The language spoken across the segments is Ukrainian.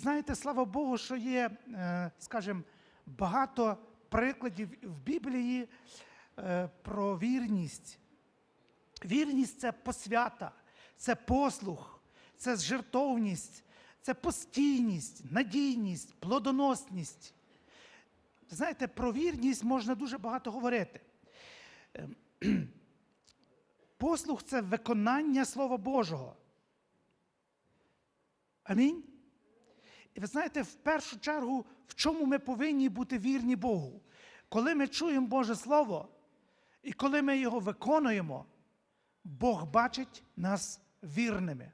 Знаєте, слава Богу, що є, е, скажімо, багато прикладів в Біблії е, про вірність. Вірність це посвята, це послух, це жертовність, це постійність, надійність, плодоносність. Знаєте, про вірність можна дуже багато говорити. Ем, Послух це виконання Слова Божого. Амінь. І ви знаєте, в першу чергу, в чому ми повинні бути вірні Богу? Коли ми чуємо Боже Слово, і коли ми його виконуємо, Бог бачить нас вірними.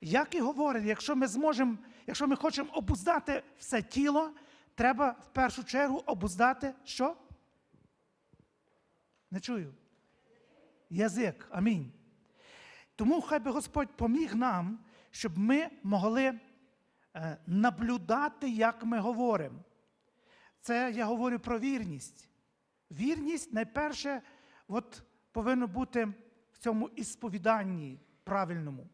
Як і говорить, якщо ми зможемо, якщо ми хочемо обуздати все тіло, треба в першу чергу обуздати що? Не чую. Язик. Амінь. Тому хай би Господь поміг нам, щоб ми могли наблюдати, як ми говоримо. Це я говорю про вірність. Вірність найперше от, повинна бути в цьому ісповіданні правильному.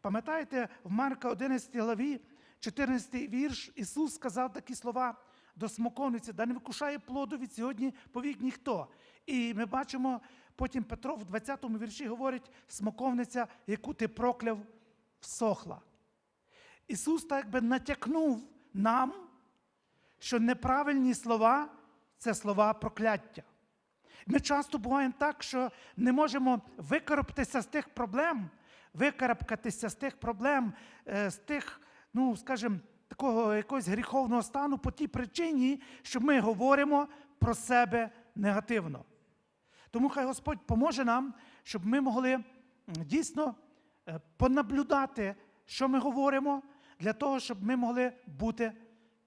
Пам'ятаєте, в Марка 11 главі, 14 вірш, Ісус сказав такі слова до смоковниці, да не викушає плоду від сьогодні повік ніхто. І ми бачимо, потім Петро в 20 му вірші говорить, смоковниця, яку ти прокляв, всохла. Ісус так якби натякнув нам, що неправильні слова це слова прокляття. Ми часто буваємо так, що не можемо викарабкатися з тих проблем, викарабкатися з тих проблем, е, з тих, ну, скажімо, такого якогось гріховного стану по тій причині, що ми говоримо про себе негативно. Тому хай Господь поможе нам, щоб ми могли дійсно е, понаблюдати, що ми говоримо, для того, щоб ми могли бути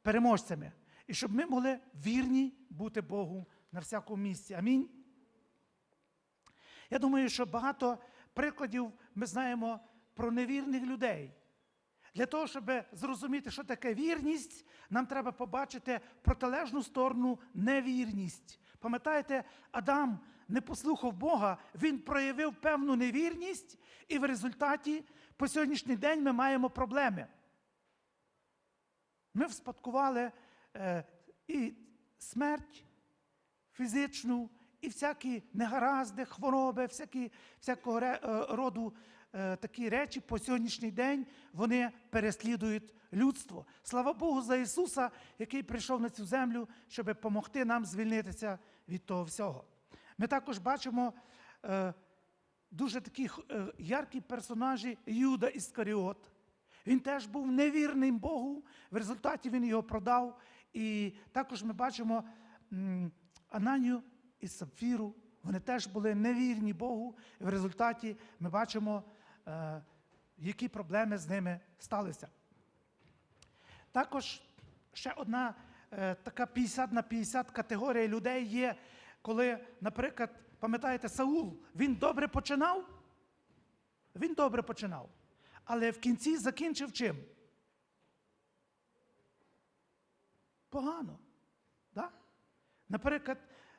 переможцями. І щоб ми могли вірні бути Богу на всякому місці. Амінь. Я думаю, що багато прикладів ми знаємо про невірних людей. Для того, щоб зрозуміти, що таке вірність, нам треба побачити протилежну сторону невірність. Пам'ятаєте, Адам не послухав Бога, він проявив певну невірність, і в результаті по сьогоднішній день ми маємо проблеми. Ми вспадкували е, і смерть фізичну, і всякі негаразди, хвороби, всякі, всякого ре- е, роду е, такі речі по сьогоднішній день вони переслідують людство. Слава Богу за Ісуса, який прийшов на цю землю, щоб допомогти нам звільнитися від того всього. Ми також бачимо е, дуже такі е, яркі персонажі Юда Іскаріот. Він теж був невірним Богу, в результаті він його продав. І також ми бачимо Ананію і Сапфіру. Вони теж були невірні Богу. І в результаті ми бачимо, е, які проблеми з ними сталися. Також ще одна е, така 50 на 50 категорія людей є, коли, наприклад, пам'ятаєте, Саул, він добре починав. Він добре починав. Але в кінці закінчив чим? Погано. Да? Наприклад,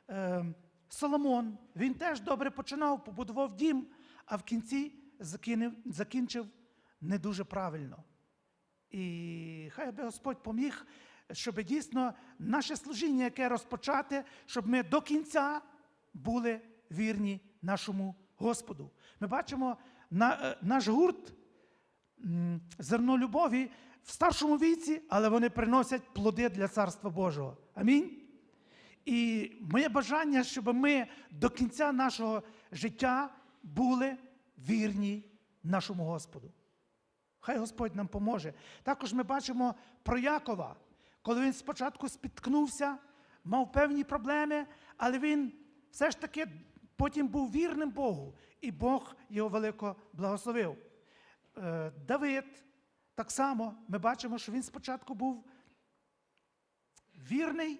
е, Соломон, він теж добре починав, побудував дім, а в кінці закинув, закінчив не дуже правильно. І хай би Господь поміг, щоб дійсно наше служіння, яке розпочати, щоб ми до кінця були вірні нашому Господу. Ми бачимо е, наш гурт зерно любові в старшому віці, але вони приносять плоди для Царства Божого. Амінь. І моє бажання, щоб ми до кінця нашого життя були вірні нашому Господу. Хай Господь нам поможе. Також ми бачимо про Якова, коли він спочатку спіткнувся, мав певні проблеми, але він все ж таки потім був вірним Богу, і Бог його велико благословив. Е, Давид так само ми бачимо, що він спочатку був вірний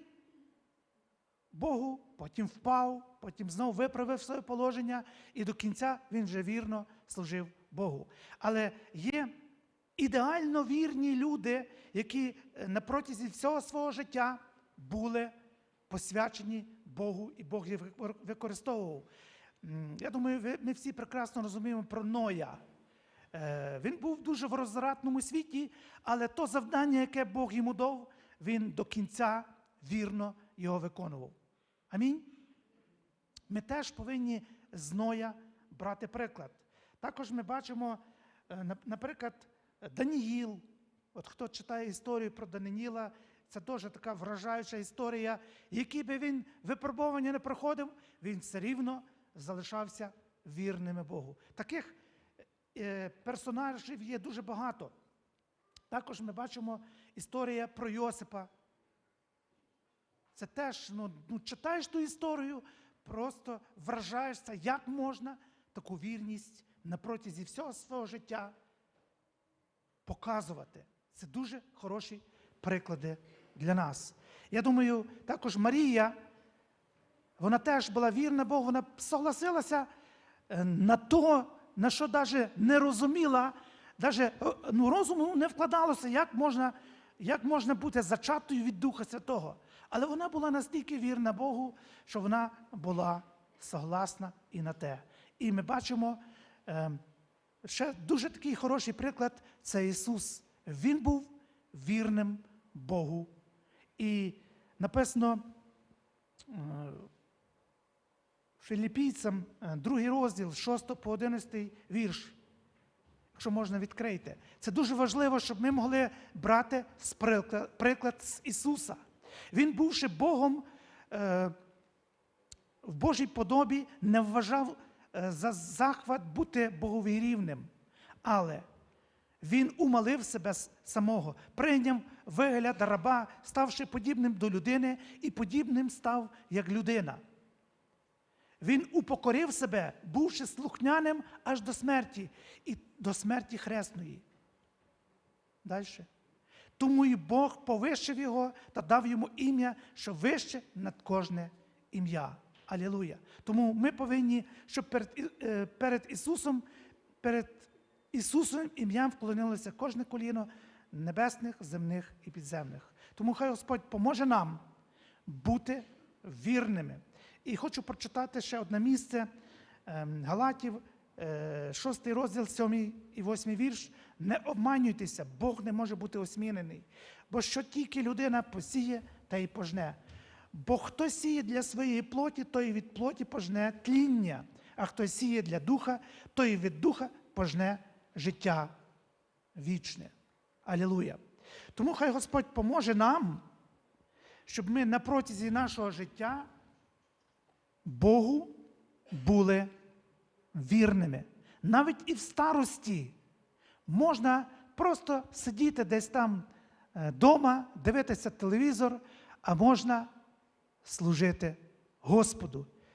Богу, потім впав, потім знову виправив своє положення, і до кінця він вже вірно служив Богу. Але є ідеально вірні люди, які е, на протязі всього свого життя були посвячені Богу, і Бог їх використовував. Я думаю, ми всі прекрасно розуміємо про Ноя. Е, Він був дуже в розрадному світі, але то завдання, яке Бог йому дав, він до кінця вірно його виконував. Амінь. Ми теж повинні з Ноя брати приклад. Також ми бачимо, е, наприклад, Даніїл. От хто читає історію про Даниїла, це дуже така вражаюча історія. Які би він випробування не проходив, він все рівно залишався вірним Богу. Таких персонажів є дуже багато. Також ми бачимо історія про Йосипа. Це теж, ну, ну читаєш ту історію, просто вражаєшся, як можна таку вірність на протязі всього свого життя показувати. Це дуже хороші приклади для нас. Я думаю, також Марія, вона теж була вірна Богу, вона согласилася е, на то, на що навіть не розуміла, навіть ну, розуму не вкладалося, як можна, як можна бути зачатою від Духа Святого. Але вона була настільки вірна Богу, що вона була согласна і на те. І ми бачимо е, ще дуже такий хороший приклад це Ісус. Він був вірним Богу. І написано Філіппійцям, е, другий розділ, 6 по 11 вірш. Якщо можна відкрийте. Це дуже важливо, щоб ми могли брати приклад з Ісуса. Він, бувши Богом е, в Божій подобі, не вважав е, за захват бути Богові рівним. Але він умалив себе самого, прийняв вигляд раба, ставши подібним до людини, і подібним став як людина. Він упокорив себе, бувши слухняним аж до смерті, і до смерті хресної. Далі. Тому і Бог повищив його та дав йому ім'я, що вище над кожне ім'я. Алілуя. Тому ми повинні, щоб перед, е, перед Ісусом, перед Ісусом ім'ям вклонилося кожне коліно небесних, земних і підземних. Тому хай Господь поможе нам бути вірними. І хочу прочитати ще одне місце ем, Галатів, 6 розділ, 7 і 8 вірш. Не обманюйтеся, Бог не може бути осмінений. Бо що тільки людина посіє, та й пожне. Бо хто сіє для своєї плоті, той від плоті пожне тління, а хто сіє для духа, той від духа пожне життя вічне. Алілуя. Тому хай Господь поможе нам, щоб ми на протязі нашого життя Богу були вірними. Навіть і в старості можна просто сидіти десь там вдома, дивитися телевізор, а можна служити Господу.